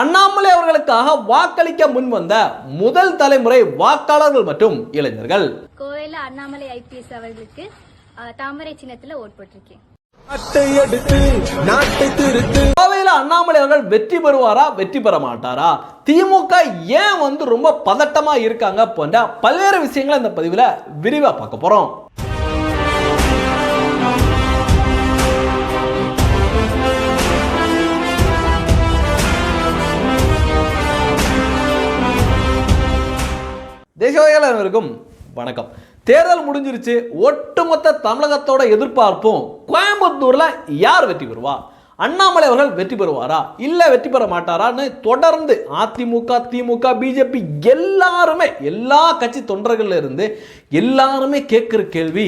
அண்ணாமலை அவர்களுக்காக வாக்களிக்க முன்வந்த முதல் தலைமுறை வாக்காளர்கள் மற்றும் இளைஞர்கள். கோவையில் அண்ணாமலை ஐபிஎஸ் அவர்களுக்கு தாமரை சின்னத்தில் ஓட் போட்டிருக்கேன். அட்டை எடுத்து நாட்டை திருத்து. கோவையில் அண்ணாமலை அவர்கள் வெற்றி பெறுவாரா வெற்றி பெற மாட்டாரா? திமுக ஏன் வந்து ரொம்ப பதட்டமா இருக்காங்க போன்ற பல்வேறு விஷயங்களை இந்த பதிவில் விரிவா பார்க்க போறோம். தேசியவாதிகள் அனைவருக்கும் வணக்கம். தேர்தல் முடிஞ்சிருச்சு. ஒட்டுமொத்த தமிழகத்தோட எதிர்பார்ப்பும் கோயம்புத்தூரில் யார் வெற்றி பெறுவா? அண்ணாமலை அவர்கள் வெற்றி பெறுவாரா? இல்லை வெற்றி பெற மாட்டாரான்னு தொடர்ந்து அதிமுக திமுக பிஜேபி எல்லாருமே எல்லா கட்சி தொண்டர்கள் இருந்து எல்லாருமே கேட்குற கேள்வி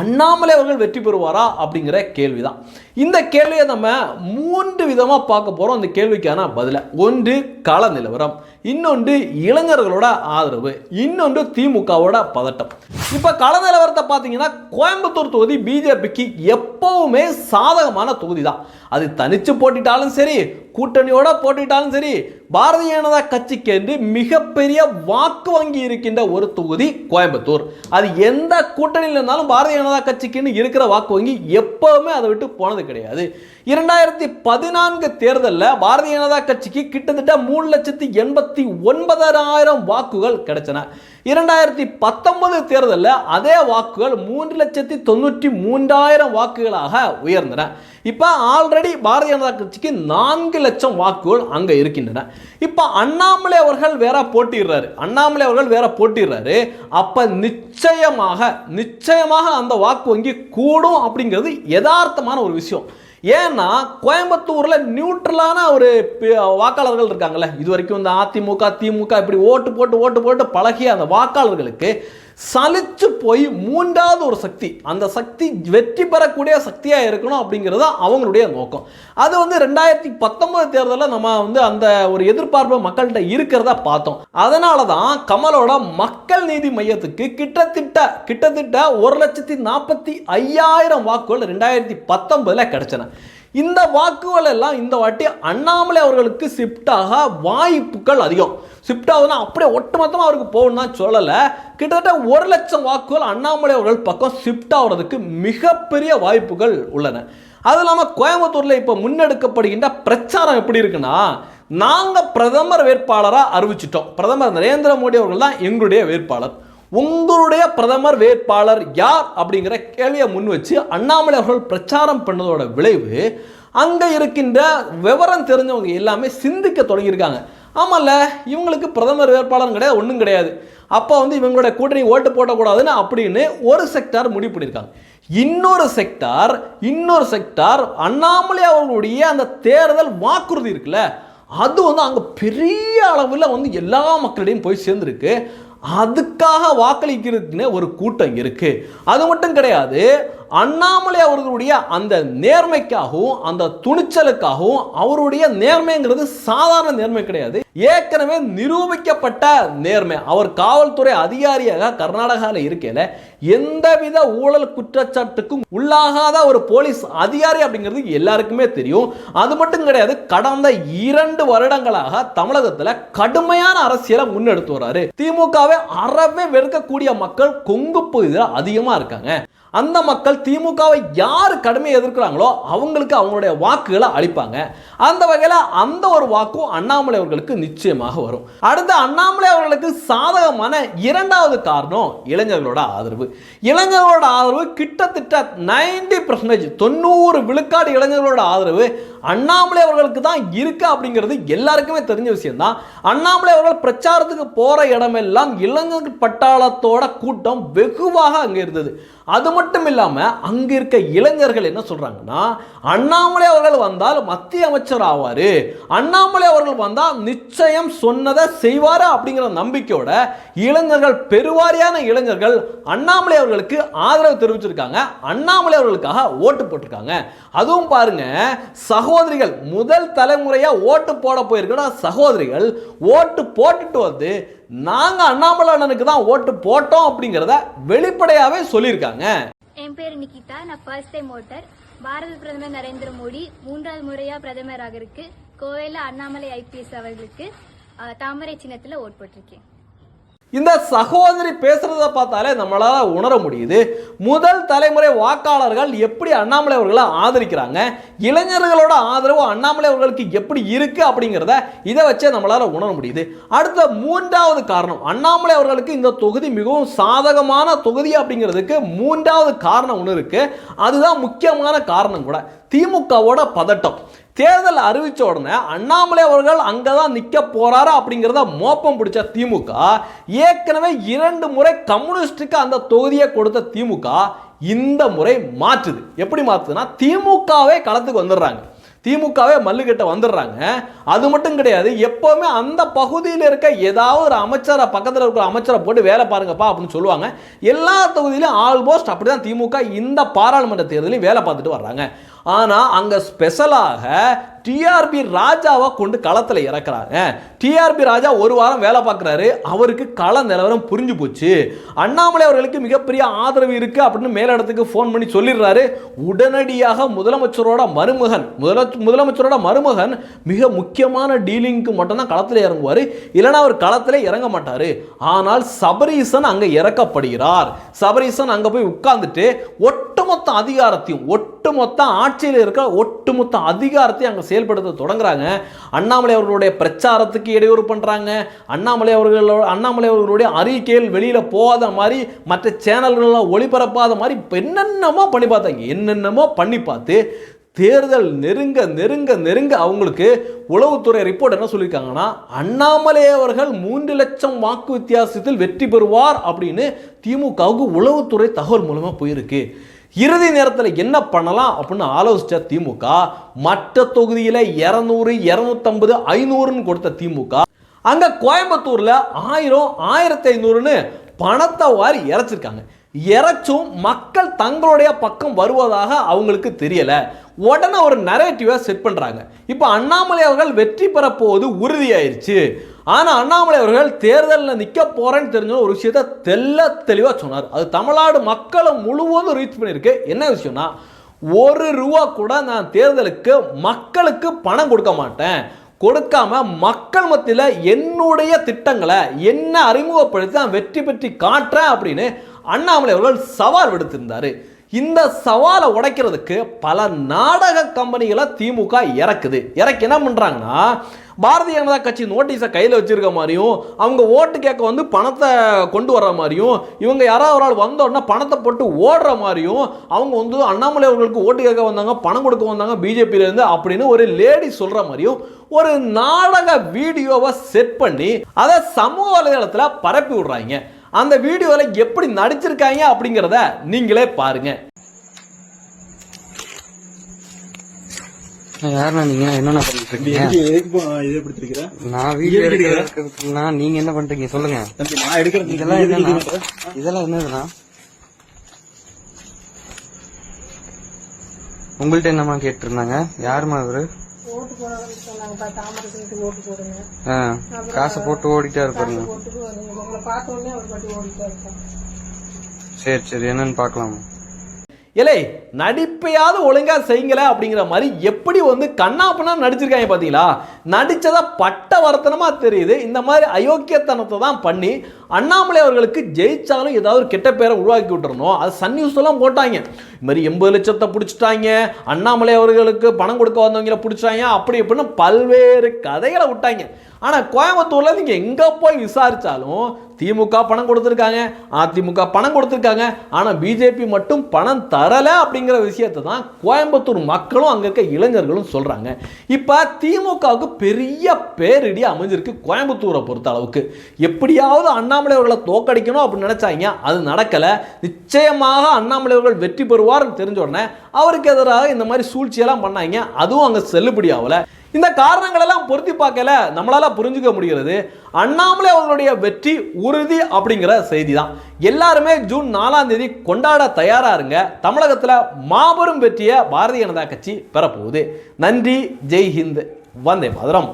அண்ணாமலை அவர்கள் வெற்றி பெறுவாரா அப்படிங்கிற கேள்விதான். இந்த கேள்வியை நம்ம மூன்று விதமாக பார்க்க போகிறோம் அந்த கேள்விக்கான பதிலை. ஒன்று கள நிலவரம். இன்னொன்று இளைஞர்களோட ஆதரவு இன்னொன்று திமுகவோட பதட்டம். இப்போ கள நிலவரத்தை பார்த்தீங்கன்னா கோயம்புத்தூர் தொகுதி பிஜேபிக்கு எப்பவுமே சாதகமான தொகுதி தான் அது தனிச்சு போட்டிட்டாலும் சரி கூட்டணியோட போட்டிட்டாலும் சரி பாரதிய ஜனதா கட்சிக்கு என்று மிகப்பெரிய வாக்கு வங்கி இருக்கின்ற ஒரு தொகுதி கோயம்புத்தூர். அது எந்த கூட்டணியில் இருந்தாலும் பாரதிய ஜனதா கட்சிக்குன்னு இருக்கிற வாக்கு வங்கி எப்பவுமே அதை விட்டு போனது கிடையாது. இரண்டாயிரத்தி பதினான்கு தேர்தலில் பாரதிய ஜனதா கட்சிக்கு கிட்டத்தட்ட மூணு லட்சத்தி எண்பத்தி ஒன்பதாயிரம் வாக்குகள் கிடைச்சன. இரண்டாயிரத்தி பத்தொன்பது தேர்தலில் அதே வாக்குகள் மூன்று லட்சத்தி தொண்ணூற்றி மூன்றாயிரம் வாக்குகளாக உயர்ந்தன. இப்போ ஆல்ரெடி பாரதிய ஜனதா கட்சிக்கு நான்கு லட்சம் வாக்குகள் அங்கே இருக்கின்றன. இப்போ அண்ணாமலை அவர்கள் வேற போட்டிடுறாரு. அண்ணாமலை அவர்கள் வேற போட்டிடுறாரு. அப்போ நிச்சயமாக நிச்சயமாக அந்த வாக்கு வங்கி கூடும் அப்படிங்கிறது யதார்த்தமான ஒரு விஷயம். ஏன்னா கோயம்புத்தூரில் நியூட்ரலான ஒரு வாக்காளர்கள் இருக்காங்கல்ல. இது வரைக்கும் இந்த அதிமுக திமுக இப்படி ஓட்டு போட்டு ஓட்டு போட்டு பழகிய அந்த வாக்காளர்களுக்கு சலிச்சு போய் மூன்றாவது ஒரு சக்தி அந்த சக்தி வெற்றி பெறக்கூடிய சக்தியாக இருக்கணும் அப்படிங்கிறது அவங்களுடைய நோக்கம். அது வந்து ரெண்டாயிரத்தி பத்தொன்பது தேர்தலில் நம்ம வந்து அந்த ஒரு எதிர்பார்ப்பு மக்கள்கிட்ட இருக்கிறத பார்த்தோம். அதனால தான் கமலோட மக்கள் நீதி மையத்துக்கு கிட்டத்தட்ட கிட்டத்தட்ட ஒரு லட்சத்தி நாற்பத்தி ஐயாயிரம் வாக்குகள் ரெண்டாயிரத்தி பத்தொன்பதில் கிடைச்சன. இந்த வாக்குகள் எல்லாம் இந்த வாட்டி அண்ணாமலை அவர்களுக்கு ஷிஃப்டாக வாய்ப்புகள் அதிகம். ஷிஃப்ட் ஆகுதுன்னா அப்படியே ஒட்டுமொத்தமாக அவருக்கு போகணும் தான் சொல்லலை. கிட்டத்தட்ட ஒரு லட்சம் வாக்குகள் அண்ணாமலை அவர்கள் பக்கம் ஷிஃப்ட் ஆகிறதுக்கு மிகப்பெரிய வாய்ப்புகள் உள்ளன. அதுவும் இல்லாமல் கோயம்புத்தூரில் இப்போ முன்னெடுக்கப்படுகின்ற பிரச்சாரம் எப்படி இருக்குன்னா நாங்கள் பிரதமர் வேட்பாளராக அறிவிச்சிட்டோம். பிரதமர் நரேந்திர மோடி அவர்கள் தான் எங்களுடைய வேட்பாளர். உங்களுடைய பிரதமர் வேட்பாளர் யார் அப்படிங்கிற கேள்வியை முன் வச்சு அண்ணாமலை அவர்கள் பிரச்சாரம் பண்ணதோட விளைவு அங்கே இருக்கின்ற விவரம் தெரிஞ்சவங்க எல்லாமே சிந்திக்க தொடங்கியிருக்காங்க. ஆமாம்ல இவங்களுக்கு பிரதமர் வேட்பாளர் கிடையாது ஒன்றும் கிடையாது. அப்போ வந்து இவங்களோட கூட்டணி ஓட்டு போடக்கூடாதுன்னு அப்படின்னு ஒரு செக்டார் முடிவு பண்ணியிருக்காங்க. இன்னொரு செக்டார் இன்னொரு செக்டார் அண்ணாமலை அவர்களுடைய அந்த தேர்தல் வாக்குறுதி இருக்குல்ல அது வந்து அங்கே பெரிய அளவில் வந்து எல்லா மக்களிடையும் போய் சேர்ந்துருக்கு. அதுக்காக வாக்களிக்கிறதுக்குன்னு ஒரு கூட்டம் இருக்குது அது மட்டும் கிடையாது அண்ணாமலை அவர்களுடைய அந்த நேர்மைக்காகவும் அந்த துணிச்சலுக்காகவும் அவருடைய நேர்மைங்கிறது சாதாரண நேர்மை கிடையாது. ஏற்கனவே நிரூபிக்கப்பட்ட நேர்மை. அவர் காவல்துறை அதிகாரியாக கர்நாடகாவில் இருக்கையில் எந்தவித ஊழல் குற்றச்சாட்டுக்கும் உள்ளாகாத ஒரு போலீஸ் அதிகாரி அப்படிங்கிறது எல்லாருக்குமே தெரியும். அது மட்டும் கிடையாது கடந்த இரண்டு வருடங்களாக தமிழகத்தில் கடுமையான அரசியலை முன்னெடுத்து வர்றாரு. திமுகவை அறவே வெறுக்கக்கூடிய மக்கள் கொங்கு பகுதியில் அதிகமாக இருக்காங்க. அந்த மக்கள் திமுகவை யார் கடுமையை எதிர்க்கிறாங்களோ அவங்களுக்கு அவங்களுடைய வாக்குகளை அளிப்பாங்க. அந்த வகையில் அந்த ஒரு வாக்கும் அண்ணாமலை அவர்களுக்கு நிச்சயமாக வரும். அடுத்து அண்ணாமலை அவர்களுக்கு சாதகமான இரண்டாவது காரணம் இளைஞர்களோட ஆதரவு. இளைஞர்களோட ஆதரவு கிட்டத்தட்ட நைன்டி பர்சன்டேஜ் தொண்ணூறு விழுக்காடு இளைஞர்களோட ஆதரவு அண்ணாமலை அவர்களுக்கு தான் இருக்கு அப்படிங்கிறது எல்லாருக்குமே தெரிஞ்ச விஷயம் தான் அண்ணாமலை அவர்கள் பிரச்சாரத்துக்கு போகிற இடமெல்லாம் இளைஞர் பட்டாளத்தோட கூட்டம் வெகுவாக அங்கே இருந்தது. அது மட்டும் மட்டும் இல்லாமல் அங்கே இருக்க இளைஞர்கள் என்ன சொல்கிறாங்கன்னா அண்ணாமலை அவர்கள் வந்தால் மத்திய அமைச்சர் ஆவார். அண்ணாமலை அவர்கள் வந்தால் நிச்சயம் சொன்னதை செய்வார் அப்படிங்கிற நம்பிக்கையோட இளைஞர்கள் பெருவாரியான இளைஞர்கள் அண்ணாமலை அவர்களுக்கு ஆதரவு தெரிவிச்சிருக்காங்க. அண்ணாமலை அவர்களுக்காக ஓட்டு போட்டிருக்காங்க. அதுவும் பாருங்க சகோதரிகள் முதல் தலைமுறையாக ஓட்டு போட போயிருக்கிற சகோதரிகள் ஓட்டு போட்டுட்டு வந்து நாங்கள் அண்ணாமலை அண்ணனுக்கு தான் ஓட்டு போட்டோம் அப்படிங்கிறத வெளிப்படையாகவே சொல்லியிருக்காங்க. என் பேர் நிகிதா நான் ஃபர்ஸ்ட் டைம் ஓட்டர். பாரத பிரதமர் நரேந்திர மோடி மூன்றாவது முறையாக பிரதமராக இருக்கு. கோவையில் அண்ணாமலை ஐபிஎஸ் அவர்களுக்கு தாமரை சின்னத்தில் ஓட் போட்டிருக்கேன். இந்த சகோதரி பேசுறத பார்த்தாலே நம்மளால் உணர முடியுது. முதல் தலைமுறை வாக்காளர்கள் எப்படி அண்ணாமலை அவர்களை ஆதரிக்கிறாங்க? இளைஞர்களோட ஆதரவு அண்ணாமலை அவர்களுக்கு எப்படி இருக்கு அப்படிங்கிறத இதை வச்சே நம்மளால் உணர முடியுது. அடுத்த மூன்றாவது காரணம் அண்ணாமலை அவர்களுக்கு இந்த தொகுதி மிகவும் சாதகமான தொகுதி அப்படிங்கிறதுக்கு மூன்றாவது காரணம் ஒன்று இருக்கு. அதுதான் முக்கியமான காரணம் கூட. திமுகவோட பதட்டம். தேர்தல் அறிவித்த உடனே அண்ணாமலை அவர்கள் அங்கே தான் நிற்க போகிறாரா அப்படிங்கிறத மோப்பம் பிடிச்ச திமுக ஏற்கனவே இரண்டு முறை கம்யூனிஸ்டுக்கு அந்த தொகுதியை கொடுத்த திமுக இந்த முறை மாற்றுது. எப்படி மாற்றுதுன்னா திமுகவே களத்துக்கு வந்துடுறாங்க. திமுகவே மல்லுக்கிட்ட வந்துடுறாங்க. அது மட்டும் கிடையாது எப்போவுமே அந்த பகுதியில் இருக்க ஏதாவது ஒரு அமைச்சரை பக்கத்தில் இருக்கிற அமைச்சரை போட்டு வேலை பாருங்கப்பா அப்படின்னு சொல்லுவாங்க. எல்லா தொகுதியிலும் ஆல்மோஸ்ட் அப்படி தான் திமுக இந்த பாராளுமன்ற தேர்தலையும் வேலை பார்த்துட்டு வர்றாங்க. ஆனால் அங்கே ஸ்பெஷலாக டிஆர்பி ராஜாவை கொண்டு களத்தில் இறக்குறாங்க டிஆர்பி ராஜா ஒரு வாரம் வேலை பார்க்குறாரு. அவருக்கு கள நிலவரம் புரிஞ்சு போச்சு. அண்ணாமலை அவர்களுக்கு மிகப்பெரிய ஆதரவு இருக்கு அப்படின்னு மேலிடத்துக்கு ஃபோன் பண்ணி சொல்லிடுறாரு. உடனடியாக முதலமைச்சரோட மருமகன் முதல முதலமைச்சரோட மருமகன் மிக முக்கியமான டீலிங்க்கு மட்டும்தான் களத்தில் இறங்குவார். இல்லைன்னா அவர் களத்தில் இறங்க மாட்டார். ஆனால் சபரீசன் அங்கே இறக்கப்படுகிறார். சபரீசன் அங்கே போய் உட்கார்ந்துட்டு ஒட்டுமொத்த அதிகாரத்தையும் ஒட்டுமொத்த ஆட்சியில் இருக்க ஒட்டுமொத்த அதிகாரத்தையும் அங்கே செயல்படுத்த தொடங்குறாங்க. அண்ணாமலை அவர்களுடைய பிரச்சாரத்துக்கு இடையூறு பண்ணுறாங்க அண்ணாமலை அவர்களோட அண்ணாமலை அவர்களுடைய அறிக்கையில் வெளியில் போகாத மாதிரி மற்ற சேனல்களில் ஒளிபரப்பாத மாதிரி இப்போ என்னென்னமோ பண்ணி பார்த்தாங்க. என்னென்னமோ பண்ணி பார்த்து தேர்தல் நெருங்க நெருங்க நெருங்க அவங்களுக்கு உளவுத்துறை ரிப்போர்ட் என்ன சொல்லியிருக்காங்கன்னா அண்ணாமலை அவர்கள் மூன்று லட்சம் வாக்கு வித்தியாசத்தில் வெற்றி பெறுவார் அப்படின்னு திமுகவுக்கு உளவுத்துறை தகவல் மூலமாக போயிருக்கு. இறுதி நேரத்தில் என்ன பண்ணலாம் அப்படின்னு ஆலோசித்த திமுக மற்ற தொகுதியில் இரநூறு இரநூத்தம்பது ஐநூறுன்னு கொடுத்த திமுக அங்கே கோயம்புத்தூரில் ஆயிரம் ஆயிரத்தி ஐநூறுன்னு பணத்தை வாரி இறைச்சிருக்காங்க. இறைச்சும் மக்கள் தங்களுடைய பக்கம் வருவதாக அவங்களுக்கு தெரியல. உடனே ஒரு நரேட்டிவை செட் பண்ணுறாங்க இப்போ அண்ணாமலை அவர்கள் வெற்றி பெற போவது உறுதியாயிருச்சு. ஆனால் அண்ணாமலை அவர்கள் தேர்தலில் நிற்க போகிறேன்னு தெரிஞ்ச ஒரு விஷயத்த தெல்ல தெளிவாக சொன்னார். அது தமிழ்நாடு மக்களை முழுவதும் ரீச் பண்ணியிருக்கு. என்ன விஷயம்னா ஒரு ரூபா கூட நான் தேர்தலுக்கு மக்களுக்கு பணம் கொடுக்க மாட்டேன். கொடுக்காம மக்கள் மத்தியில் என்னுடைய திட்டங்களை என்ன அறிமுகப்படுத்தி நான் வெற்றி பெற்றி காட்டுறேன் அப்படின்னு அண்ணாமலை அவர்கள் சவால் விடுத்திருந்தார். இந்த சவாலை உடைக்கிறதுக்கு பல நாடக கம்பெனிகளை திமுக இறக்குது. இறக்கி என்ன பண்ணுறாங்கன்னா பாரதிய ஜனதா கட்சி நோட்டீஸை கையில் வச்சிருக்க மாதிரியும் அவங்க ஓட்டு கேட்க வந்து பணத்தை கொண்டு வர்ற மாதிரியும் இவங்க யாராவது ஒரு ஆள் வந்த உடனே பணத்தை போட்டு ஓடுற மாதிரியும் அவங்க வந்து அண்ணாமலை அவர்களுக்கு ஓட்டு கேட்க வந்தாங்க பணம் கொடுக்க வந்தாங்க பிஜேபியிலேருந்து அப்படின்னு ஒரு லேடி சொல்கிற மாதிரியும் ஒரு நாடக வீடியோவை செட் பண்ணி அதை சமூக வலைதளத்தில் பரப்பி விடுறாங்க. அந்த வீடியோவில் எப்படி நடிச்சிருக்காங்க அப்படிங்கிறத நீங்களே பாருங்கள் யாருண்ணா நீங்க? என்னண்ணா பண்ணிட்டு இருக்கீங்க? இதை பிடிச்சிருக்கிற? நான் வீடியோ எடுக்கிறதுக்குன்னா நீங்க என்ன பண்றீங்க? சொல்லுங்க. தம்பி நான் எடுக்கிறது இதெல்லாம் என்னண்ணா இதெல்லாம் என்னதுண்ணா உங்கள்ட்ட என்னம்மா கேட்டிருந்தாங்க? போடுங்க. ஆ, காசை போட்டு ஓடிட்டே இருப்பாருங்க. அவர் சரி சரி. என்னன்னு பார்க்கலாம்? இலே நடிப்பையாவது ஒழுங்கா செய்யுங்கள அப்படிங்கிற மாதிரி எப்படி வந்து கண்ணாப்பண்ணா நடிச்சிருக்காங்க பார்த்தீங்களா? நடிச்சதா பட்ட வருத்தனமா தெரியுது. இந்த மாதிரி அயோக்கியத்தனத்தை தான் பண்ணி அண்ணாமலை அவர்களுக்கு ஜெயிச்சாலும் ஏதாவது ஒரு கெட்ட பேரை உருவாக்கி விட்டுறணும். அது சன் நியூஸ் எல்லாம் போட்டாங்க. இது மாதிரி எண்பது லட்சத்தை பிடிச்சிட்டாங்க. அண்ணாமலை அவர்களுக்கு பணம் கொடுக்க வந்தவங்கள பிடிச்சாங்க. அப்படி இப்படின்னு பல்வேறு கதைகளை விட்டாங்க. ஆனால் கோயம்புத்தூரில் நீங்கள் எங்கே போய் விசாரித்தாலும் திமுக பணம் கொடுத்துருக்காங்க அதிமுக பணம் கொடுத்துருக்காங்க ஆனால் பிஜேபி மட்டும் பணம் தரலை அப்படிங்கிற விஷயத்தை தான் கோயம்புத்தூர் மக்களும் அங்கே இருக்க இளைஞர்களும் சொல்கிறாங்க இப்போ திமுகவுக்கு பெரிய பேரிடி அமைஞ்சிருக்கு கோயம்புத்தூரை பொறுத்த அளவுக்கு. எப்படியாவது அண்ணாமலை அவர்களை தோக்கடிக்கணும் அப்படின்னு நினச்சாங்க. அது நடக்கலை. நிச்சயமாக அண்ணாமலை அவர்கள் வெற்றி பெறுவார்னு தெரிஞ்ச உடனே அவருக்கு எதிராக இந்த மாதிரி சூழ்ச்சியெல்லாம் பண்ணாங்க. அதுவும் அங்கே செல்லுபடி ஆகலை. இந்த காரணங்களெல்லாம் பொருத்தி பார்க்கல நம்மளால புரிஞ்சுக்க முடிகிறது. அண்ணாமலை அவர்களுடைய வெற்றி உறுதி அப்படிங்கிற செய்தி தான் எல்லாருமே ஜூன் நாலாம் தேதி கொண்டாட தயாரா இருங்க. தமிழகத்தில் மாபெரும் வெற்றியை பாரதிய ஜனதா கட்சி பெறப்போகுது. நன்றி ஜெய் ஹிந்த் வந்தே மதுரம்.